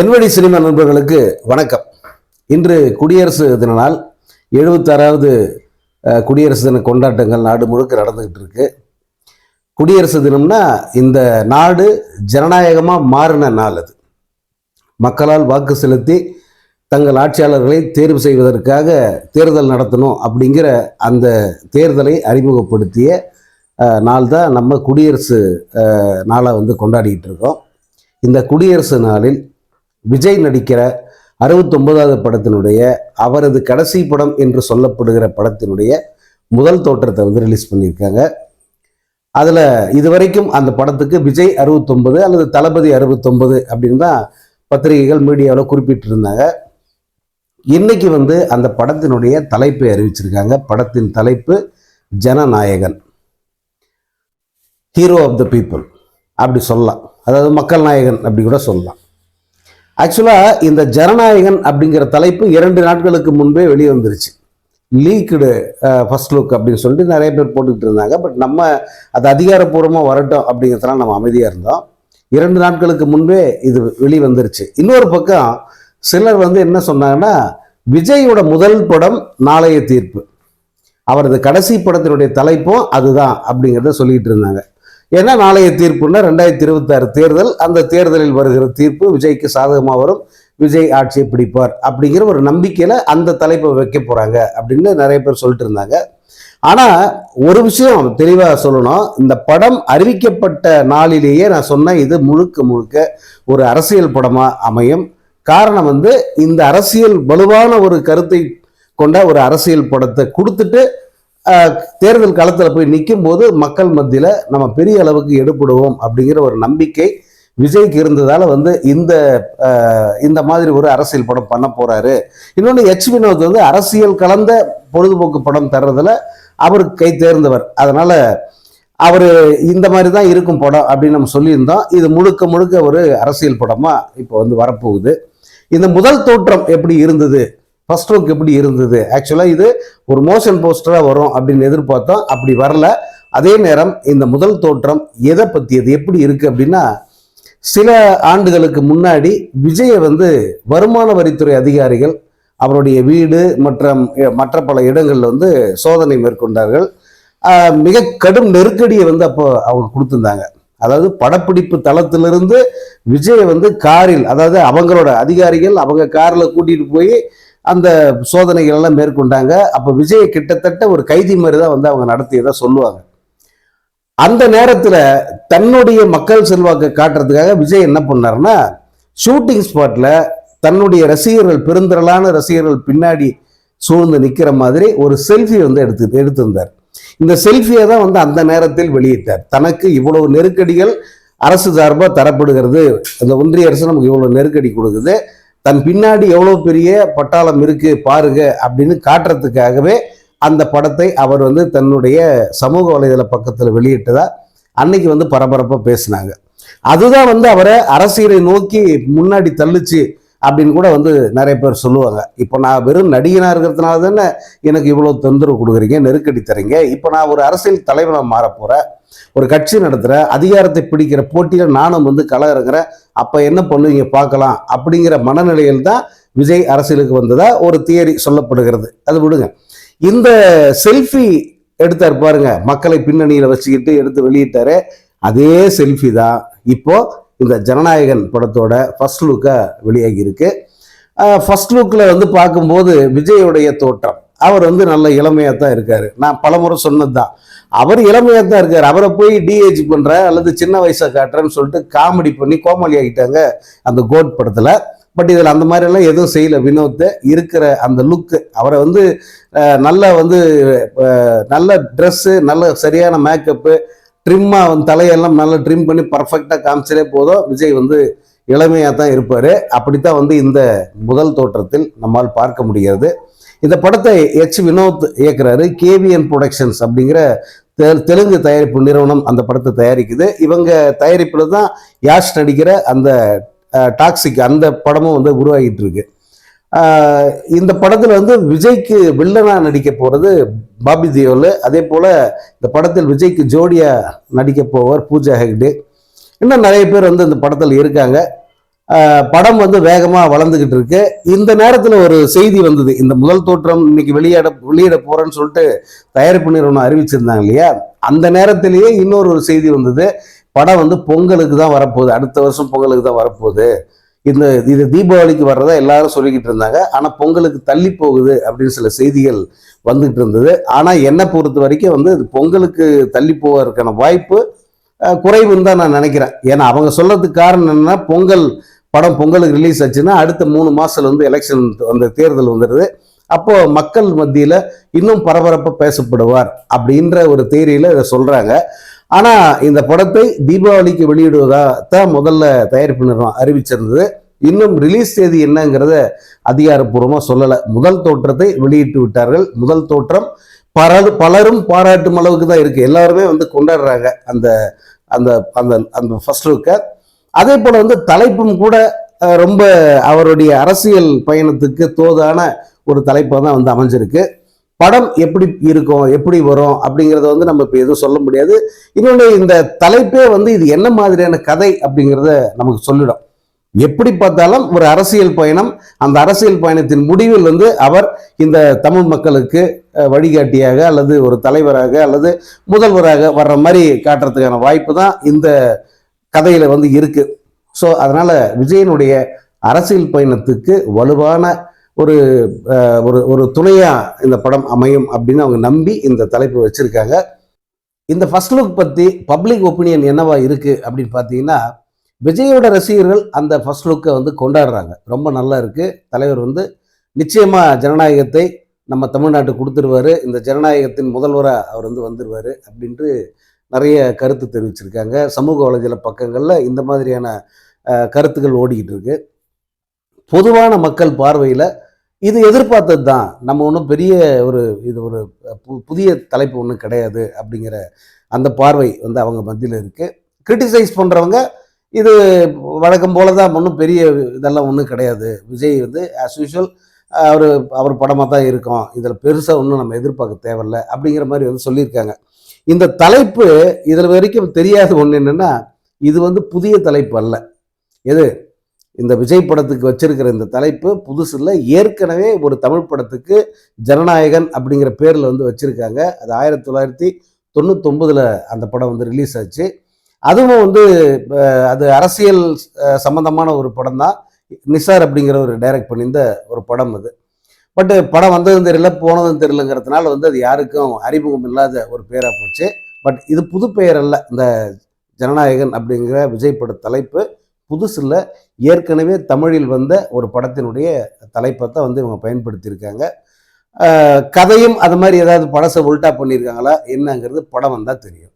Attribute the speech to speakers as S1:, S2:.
S1: என்வடி cinema நண்பர்களுக்கு வணக்கம். இன்று குடியரசு தின நாள் எழுபத்தாறாவது குடியரசு தின கொண்டாட்டங்கள் நாடு முழுக்க நடந்துக்கிட்டு இருக்கு. குடியரசு தினம்னா இந்த நாடு ஜனநாயகமாக மாறின நாள் அது. மக்களால் வாக்கு செலுத்தி தங்கள் ஆட்சியாளர்களை தேர்வு செய்வதற்காக தேர்தல் நடத்தணும் அப்படிங்கிற அந்த தேர்தலை அறிமுகப்படுத்திய நாள் தான் நம்ம குடியரசு நாளாக வந்து கொண்டாடிட்டு இருக்கோம். இந்த குடியரசு நாளில் விஜய் நடிக்கிற அறுபத்தொன்பதாவது படத்தினுடைய அவரது கடைசி படம் என்று சொல்லப்படுகிற படத்தினுடைய முதல் தோற்றத்தை வந்து ரிலீஸ் பண்ணியிருக்காங்க. அதில் இதுவரைக்கும் அந்த படத்துக்கு விஜய் அறுபத்தொன்பது அல்லது தளபதி அறுபத்தொன்பது அப்படின்னு தான் பத்திரிகைகள் மீடியாவில் குறிப்பிட்டிருந்தாங்க. இன்னைக்கு வந்து அந்த படத்தினுடைய தலைப்பை அறிவிச்சிருக்காங்க. படத்தின் தலைப்பு Jananayagan. Hero of the people அப்படி சொல்லலாம். அதாவது மக்கள் நாயகன் அப்படி கூட சொல்லலாம். ஆக்சுவலாக இந்த ஜனநாயகன் அப்படிங்கிற தலைப்பு இரண்டு நாட்களுக்கு முன்பே வெளியே வந்துருச்சு லீக்குடு ஃபர்ஸ்ட் லுக் அப்படின்னு சொல்லிட்டு நிறைய பேர் போட்டுக்கிட்டு இருந்தாங்க. பட் நம்ம அது அதிகாரப்பூர்வமாக வரட்டும் அப்படிங்கிறதுலாம் நம்ம அமைதியாக இருந்தோம். இரண்டு நாட்களுக்கு முன்பே இது வெளி வந்துருச்சு இன்னொரு பக்கம் சிலர் வந்து என்ன சொன்னாங்கன்னா விஜயோட முதல் படம் நாளைய தீர்ப்பு. அவரது கடைசி படத்தினுடைய தலைப்பும் அதுதான் அப்படிங்கிறத சொல்லிகிட்டு இருந்தாங்க. ஏன்னா நாளைய தீர்ப்புன்னா ரெண்டாயிரத்தி இருபத்தாறு தேர்தல் அந்த தேர்தலில் வருகிற தீர்ப்பு விஜய்க்கு சாதகமாக வரும். விஜய் ஆட்சியை பிடிப்பார் அப்படிங்கிற ஒரு நம்பிக்கையில் அந்த தலைப்பை வைக்க போகிறாங்க அப்படின்னு நிறைய பேர் சொல்லிட்டு இருந்தாங்க. ஆனால் ஒரு விஷயம் தெளிவாக சொல்லணும். இந்த படம் அறிவிக்கப்பட்ட நாளிலேயே நான் சொன்னேன் இது முழுக்க முழுக்க ஒரு அரசியல் படமாக அமையும். காரணம் வந்து இந்த அரசியல் வலுவான ஒரு கருத்தை கொண்ட ஒரு அரசியல் படத்தை கொடுத்துட்டு தேர்தல் களத்தில் போய் நிற்கும் போது மக்கள் மத்தியில் நம்ம பெரிய அளவுக்கு எடுப்படுவோம் அப்படிங்கிற ஒரு நம்பிக்கை விஜய்க்கு இருந்ததால் வந்து இந்த இந்த மாதிரி ஒரு அரசியல் படம் பண்ண போகிறாரு இன்னொன்று எச் வினோத் வந்து அரசியல் கலந்த பொழுதுபோக்கு படம் தர்றதில் அவருக்கு கை தேர்ந்தவர். அதனால் அவர் இந்த மாதிரி தான் இருக்கும் படம் அப்படின்னு நம்ம சொல்லியிருந்தோம். இது முழுக்க முழுக்க ஒரு அரசியல் படமாக இப்போ வந்து வரப்போகுது. இந்த முதல் தோற்றம் எப்படி இருந்தது? ஃபர்ஸ்ட் லுக் எப்படி இருந்தது? ஆக்சுவலாக இது ஒரு மோஷன் போஸ்டராக வரும் அப்படின்னு எதிர்பார்த்தோம். அப்படி வரல. அதே நேரம் இந்த முதல் தோற்றம் எதை பற்றியது எப்படி இருக்குது அப்படின்னா சில ஆண்டுகளுக்கு முன்னாடி விஜயை வந்து வருமான வரித்துறை அதிகாரிகள் அவருடைய வீடு மற்றும் மற்ற பல இடங்களில் வந்து சோதனை மேற்கொண்டார்கள். மிக கடும் நெருக்கடியை வந்து அப்போ அவங்க கொடுத்துருந்தாங்க. அதாவது படப்பிடிப்பு தளத்திலிருந்து விஜயை வந்து காரில் அதாவது அவங்களோட அதிகாரிகள் அவங்க காரில் கூட்டிகிட்டு போய் அந்த சோதனைகள் எல்லாம் மேற்கொண்டாங்க. அப்போ விஜயை கிட்டத்தட்ட ஒரு கைதி மாதிரி தான் வந்து அவங்க நடத்தியதாக சொல்லுவாங்க. அந்த நேரத்தில் தன்னுடைய மக்கள் செல்வாக்கை காட்டுறதுக்காக விஜய் என்ன பண்ணாருன்னா ஷூட்டிங் ஸ்பாட்டில் தன்னுடைய ரசிகர்கள் பெருந்திரளான ரசிகர்கள் பின்னாடி சூழ்ந்து நிற்கிற மாதிரி ஒரு செல்ஃபி வந்து எடுத்து எடுத்திருந்தார். இந்த செல்ஃபியை தான் வந்து அந்த நேரத்தில் வெளியிட்டார். தனக்கு இவ்வளவு நெருக்கடிகள் அரசு சார்பாக தரப்படுகிறது. இந்த ஒன்றிய அரசு நமக்கு இவ்வளவு நெருக்கடி கொடுக்குது. தன் பின்னாடி எவ்வளோ பெரிய பட்டாளம் இருக்கு பாருங்க அப்படின்னு காட்டுறதுக்காகவே அந்த படத்தை அவர் வந்து தன்னுடைய சமூக வலைதள பக்கத்தில் வெளியிட்டதா அன்னைக்கு வந்து பரபரப்பாக பேசினாங்க. அதுதான் வந்து அவரை அரசியலை நோக்கி முன்னாடி தள்ளுச்சு. அப்படின்னு கூட வந்து நிறைய பேர் சொல்லுவாங்க. இப்போ நான் வெறும் நடிகனாக இருக்கிறதுனால தானே எனக்கு இவ்வளோ தொந்தரவு கொடுக்குறீங்க நெருக்கடி தரீங்க இப்போ நான் ஒரு அரசியல் தலைவனாக மாற போகிறேன் ஒரு கட்சி நடத்துகிறேன் அதிகாரத்தை பிடிக்கிற போட்டியில் நானும் வந்து கள அப்போ என்ன பண்ணுவீங்க பார்க்கலாம் அப்படிங்கிற மனநிலையில் தான் விஜய் அரசியலுக்கு வந்ததா ஒரு தியரி சொல்லப்படுகிறது. அது விடுங்க. இந்த செல்ஃபி எடுத்தார் பாருங்க மக்களை பின்னணியில் வச்சுக்கிட்டு எடுத்து வெளியிட்டாரு அதே செல்ஃபி தான். இப்போது இந்த ஜனநாயகன் படத்தோட ஃபர்ஸ்ட் லுக்காக வெளியாகி இருக்கு ஃபர்ஸ்ட் லுக்கில் வந்து பார்க்கும்போது விஜயோடைய தோற்றம். அவர் வந்து நல்ல இளமையாக தான் இருக்கார். நான் பலமுறை சொன்னது தான் அவர் இளமையாக தான் இருக்கார். அவரை போய் டிஏஜ் பண்ணுற அல்லது சின்ன வயசை காட்டுறேன்னு சொல்லிட்டு காமெடி பண்ணி கோமாளி ஆகிட்டாங்க அந்த கோட் படத்தில். பட் இதில் அந்த மாதிரிலாம் எதுவும் செய்யல வினோத்தை. இருக்கிற அந்த லுக்கு அவரை வந்து நல்ல வந்து நல்ல ட்ரெஸ்ஸு நல்ல சரியான மேக்கப்பு ட்ரிம்மாக அவன் தலையெல்லாம் நல்லா ட்ரிம் பண்ணி பர்ஃபெக்டாக காமிச்சதே போதும். விஜய் வந்து இளமையாக தான் இருப்பார். அப்படித்தான் வந்து இந்த முதல் தோற்றத்தில் நம்மால் பார்க்க முடிகிறது. இந்த படத்தை எச் வினோத் இயக்குறாரு. கேவிஎன் ப்ரொடக்ஷன்ஸ் அப்படிங்கிற தெ- தெலுங்கு தயாரிப்பு நிறுவனம் அந்த படத்தை தயாரிக்குது. இவங்க தயாரிப்பில் தான் யாஷ் நடிக்கிற அந்த டாக்ஸிக் அந்த படமும் வந்து உருவாகிட்டு இருக்கு. இந்த படத்தில் வந்து விஜய்க்கு வில்லனா நடிக்க போகிறது பாபி தியோல் அதே போல் இந்த படத்தில் விஜய்க்கு ஜோடியாக நடிக்க போவார் பூஜா ஹெக்டே. இன்னும் நிறைய பேர் வந்து இந்த படத்தில் இருக்காங்க. படம் வந்து வேகமாக வளர்ந்துக்கிட்டு இருக்கு. இந்த நேரத்தில் ஒரு செய்தி வந்தது. இந்த முதல் தோற்றம் இன்னைக்கு வெளியிட வெளியிட போகிறேன்னு சொல்லிட்டு தயாரிப்பு நிறுவனம் அறிவிச்சிருந்தாங்க இல்லையா? அந்த நேரத்திலேயே இன்னொரு ஒரு செய்தி வந்தது. படம் வந்து பொங்கலுக்கு தான் வரப்போகுது. அடுத்த வருஷம் பொங்கலுக்கு தான் வரப்போகுது. இந்த இது தீபாவளிக்கு வர்றதா எல்லாரும் சொல்லிக்கிட்டு இருந்தாங்க. ஆனால் பொங்கலுக்கு தள்ளி போகுது அப்படின்னு சில செய்திகள் வந்துகிட்டு இருந்தது. ஆனால் என்னை பொறுத்த வரைக்கும் வந்து பொங்கலுக்கு தள்ளி போவதற்கான வாய்ப்பு குறைவுன்னு தான் நான் நினைக்கிறேன். ஏன்னா அவங்க சொல்றதுக்கு காரணம் என்னன்னா பொங்கல் படம் பொங்கலுக்கு ரிலீஸ் ஆச்சுன்னா அடுத்த மூணு மாசத்துல வந்து எலெக்ஷன் அந்த தேர்தல் வந்துடுது. அப்போ மக்கள் மத்தியில இன்னும் பரபரப்பாக பேசப்படுவார் அப்படின்ற ஒரு தேரியில இதை சொல்றாங்க. ஆனா இந்த படத்தை தீபாவளிக்கு வெளியிடுவதா தான் முதல்ல தயாரிப்பு நிறுவனம் அறிவிச்சிருந்தது. இன்னும் ரிலீஸ் தேதி என்னங்கிறத அதிகாரப்பூர்வமாக சொல்லலை. முதல் தோற்றத்தை வெளியிட்டு விட்டார்கள். முதல் தோற்றம் பலர் பலரும் பாராட்டும் அளவுக்கு தான் இருக்கு. எல்லாருமே வந்து கொண்டாடுறாங்க அந்த அந்த அந்த அந்த ஃபர்ஸ்ட் லுக்கை அதே போல் வந்து தலைப்பும் கூட ரொம்ப அவருடைய அரசியல் பயணத்துக்கு தோதான ஒரு தலைப்பாக தான் வந்து அமைஞ்சிருக்கு. படம் எப்படி இருக்கும் எப்படி வரும் அப்படிங்கிறத வந்து நம்ம இப்போ எதுவும் சொல்ல முடியாது. இன்னொன்று இந்த தலைப்பே வந்து இது என்ன மாதிரியான கதை அப்படிங்கிறத நமக்கு சொல்லிடும். எப்படி பார்த்தாலும் ஒரு அரசியல் பயணம். அந்த அரசியல் பயணத்தின் முடிவில் வந்து அவர் இந்த தமிழ் மக்களுக்கு வழிகாட்டியாக அல்லது ஒரு தலைவராக அல்லது முதல்வராக வர்ற மாதிரி காட்டுறதுக்கான வாய்ப்பு தான் இந்த கதையில் வந்து இருக்குது ஸோ அதனால் விஜயனுடைய அரசியல் பயணத்துக்கு வலுவான ஒரு ஒரு ஒரு துணையாக இந்த படம் அமையும் அப்படின்னு அவங்க நம்பி இந்த தலைப்பு வச்சுருக்காங்க. இந்த ஃபர்ஸ்ட் லுக் பற்றி பப்ளிக் ஒப்பீனியன் என்னவா இருக்குது அப்படின்னு பார்த்தீங்கன்னா விஜயோட ரசிகர்கள் அந்த ஃபர்ஸ்ட் லுக்கை வந்து கொண்டாடுறாங்க. ரொம்ப நல்லா இருக்குது தலைவர் வந்து நிச்சயமாக ஜனநாயகத்தை நம்ம தமிழ்நாட்டுக்கு கொடுத்துருவாரு. இந்த ஜனநாயகத்தின் முதல்வராக அவர் வந்து வந்துருவாரு அப்படின்ட்டு நிறைய கருத்து தெரிவிச்சிருக்காங்க. சமூக வலைதள பக்கங்களில் இந்த மாதிரியான கருத்துக்கள் ஓடிக்கிட்டு இருக்குது பொதுவான மக்கள் பார்வையில் இது எதிர்பார்த்தது தான் நம்ம ஒன்றும் பெரிய ஒரு இது ஒரு பு- புதிய தலைப்பு ஒன்றும் கிடையாது அப்படிங்கிற அந்த பார்வை வந்து அவங்க மத்தியில் இருக்குது கிரிட்டிசைஸ் பண்ணுறவங்க இது வழக்கம் போல தான் ஒன்றும் பெரிய இதெல்லாம் ஒன்றும் கிடையாது. விஜய் வந்து ஆஸ் யூஷுவல் அவர் அவர் படமாக தான் இருக்கும். இதில் பெருசாக ஒன்றும் நம்ம எதிர்பார்க்க தேவையில்ல அப்படிங்கிற மாதிரி வந்து சொல்லியிருக்காங்க. இந்த தலைப்பு இதில் வரைக்கும் தெரியாத ஒன்று என்னென்னா இது வந்து புதிய தலைப்பு அல்ல. எது? இந்த விஜய் படத்துக்கு வச்சிருக்கிற இந்த தலைப்பு புதுசு இல்லை ஏற்கனவே ஒரு தமிழ் படத்துக்கு ஜனநாயகன் அப்படிங்கிற பேரில் வந்து வச்சுருக்காங்க. அது ஆயிரத்தி தொள்ளாயிரத்தி தொண்ணூத்தொம்பதில் அந்த படம் வந்து ரிலீஸ் ஆச்சு. அதுவும் வந்து அது அரசியல் சம்மந்தமான சம்பந்தமான ஒரு படம் தான் நிசார் அப்படிங்கிற ஒரு டைரக்ட் பண்ணியிருந்த ஒரு படம் அது. பட்டு படம் வந்ததும் தெரியல போனதும் தெரியலங்கிறதுனால வந்து அது யாருக்கும் அறிமுகம் இல்லாத ஒரு பேராக போச்சு. பட் இது புது பெயர் அல்ல இந்த ஜனநாயகன் அப்படிங்கிற விஜய் பட தலைப்பு. புதுசில் ஏற்கனவே தமிழில் வந்த ஒரு படத்தினுடைய தலைப்பை தான் வந்து இவங்க பயன்படுத்தியிருக்காங்க. கதையும் அது மாதிரி ஏதாவது படசை உல்ட்டா பண்ணியிருக்காங்களா? என்னங்கிறது படம் வந்தால் தெரியும்.